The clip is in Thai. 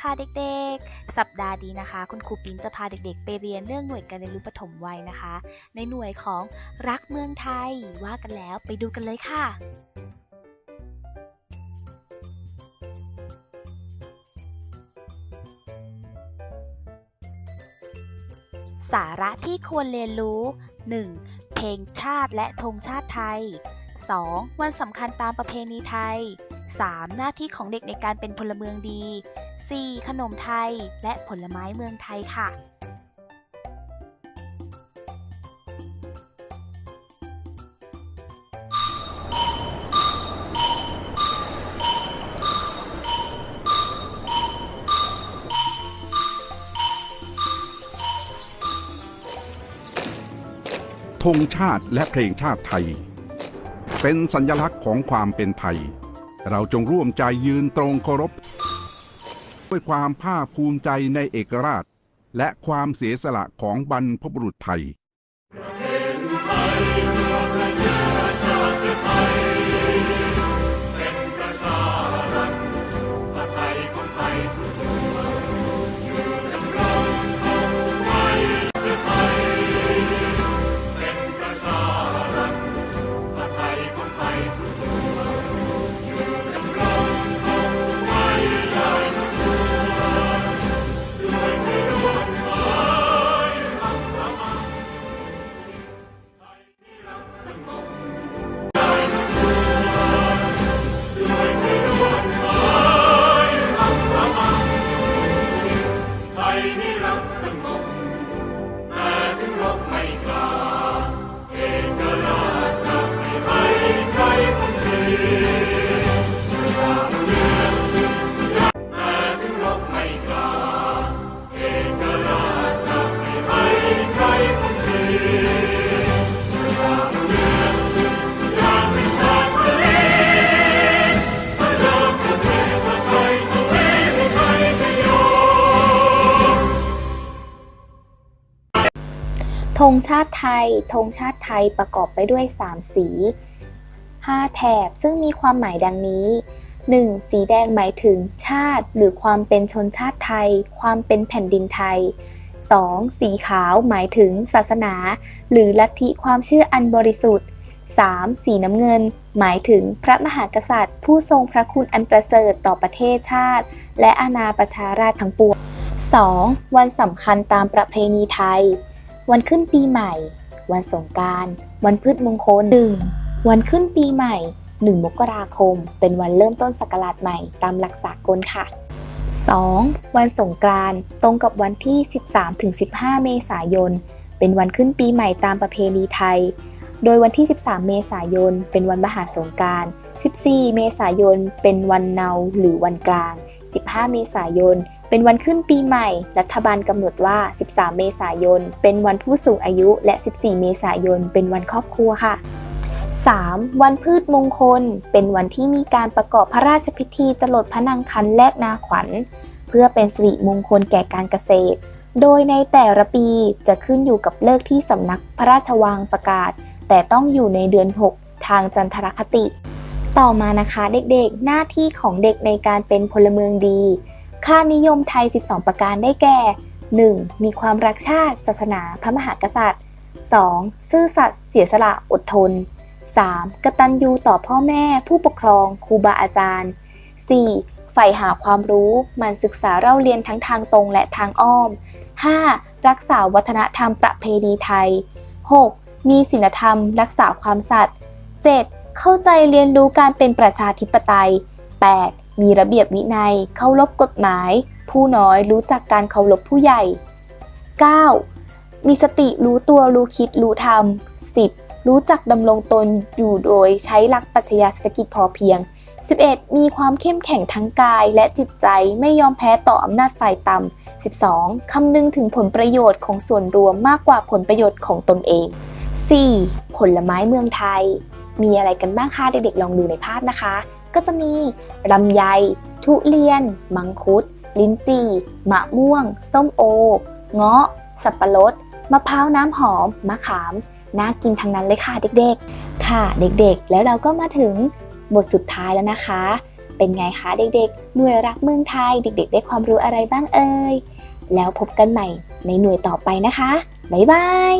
ค่ะเด็กๆ สัปดาห์นี้นะคะ คุณครูปิ๊นจะพาเด็กๆ ไปเรียนเรื่องหน่วยการเรียนรู้ปฐมวัยนะคะ ในหน่วยของรักเมืองไทยว่ากันแล้วไปดูกันเลยค่ะ สาระที่ควรเรียนรู้ 1. เพลงชาติและธงชาติไทย 2. วันสำคัญตามประเพณีไทย 3. หน้าที่ของเด็กในการเป็นพลเมืองดี 4. ขนมไทย และผลไม้เมืองไทยค่ะธงชาติและเพลงชาติไทย เป็นสัญลักษณ์ของความเป็นไทย เราจงร่วมใจยืนตรงเคารพ ด้วยความภาคภูมิใจในเอกราช และความเสียสละของบรรพบุรุษไทย ธงชาติไทย ธงชาติไทยประกอบไปด้วย 3 สี 5 แถบ ซึ่งมีความหมายดังนี้ 1. สีแดงหมายถึงชาติ หรือความเป็นชนชาติไทย ความเป็นแผ่นดินไทย 2. สีขาวหมายถึงศาสนา หรือลัทธิความเชื่ออันบริสุทธิ์ 3. สีน้ำเงิน หมายถึงพระมหากษัตริย์ ผู้ทรงพระคุณอันประเสริฐต่อประเทศชาติ และอาณาประชาราษฎร์ทั้งปวง 2. วันสำคัญตามประเพณีไทย วันขึ้นปีใหม่ วันสงการวันพืชมงคล 1. วันขึ้นปีใหม่ 1 มกราคม เป็นวันเริ่มต้นศักราชใหม่ตามหลักสากลค่ะ 2. วันสงกรานต์ตรงกับวันที่ 13-15 เมษายน เป็นวันขึ้นปีใหม่ตามประเพณีไทย โดยวันที่ 13 เมษายน เป็นวันมหาสงกราร14 เมษายน เป็นวันเนาหรือวันกลาง 15 เมษายน เป็นวันขึ้นปีใหม่ รัฐบาลกำหนดว่า 13 เมษายน เป็นวันผู้สูงอายุ และ 14 เมษายน เป็นวันครอบครัวค่ะ 3. วันพืชมงคล เป็นวันที่มีการประกอบพระราชพิธีจรดพระนางคันแลกนาขวัญ เพื่อเป็นสิริมงคลแก่การเกษตร โดยในแต่ละปีจะขึ้นอยู่กับเลิกที่สำนักพระราชวังประกาศ แต่ต้องอยู่ในเดือน 6 ทางจันทรคติ ต่อมานะคะเด็กๆ หน้าที่ของเด็กในการเป็นพลเมืองดี ค่านิยมไทย 12 ประการได้แก่ 1. มีความรักชาติ ศาสนา พระมหากษัตริย์ 2. ซื่อสัตย์เสียสละอดทน 3. กตัญญูต่อพ่อแม่ ผู้ปกครอง ครูบาอาจารย์ 4. ใฝ่หาความรู้มันศึกษาเล่าเรียนทั้งทางตรงและทางอ้อม 5. รักษาวัฒนธรรมประเพณีไทย 6. มีศีลธรรม รักษาความสัตย์ 7. เข้าใจเรียนรู้การเป็นประชาธิปไตย 8. มีระเบียบวินัย เคารพกฎหมาย ผู้น้อยรู้จักการเคารพผู้ใหญ่ 9. มีสติรู้ตัวรู้คิดรู้ธรรม 10. รู้จักดำรงตนอยู่โดยใช้หลักปรัชญาเศรษฐกิจพอเพียง 11. มีความเข้มแข็งทั้งกายและจิตใจไม่ยอมแพ้ต่ออำนาจฝ่ายต่ำ 12. คำนึงถึงผลประโยชน์ของส่วนรวมมากกว่าผลประโยชน์ของตนเอง 4. ผลไม้เมืองไทย มีอะไรกันบ้างคะเด็กๆลองดูในภาพนะคะ ก็จะมีลำไย ทุเรียน มังคุด ลิ้นจี่ มะม่วง ส้มโอ เงาะ สับปะรด มะพร้าวน้ำหอม มะขาม น่ากินทั้งนั้นเลยค่ะเด็กๆ ค่ะเด็กๆ แล้วเราก็มาถึงบทสุดท้ายแล้วนะคะ เป็นไงคะเด็กๆ หน่วยรักเมืองไทย เด็ก ๆ ได้ความรู้อะไรบ้างเอ่ย แล้วพบกันใหม่ในหน่วยต่อไปนะคะ บ๊ายบาย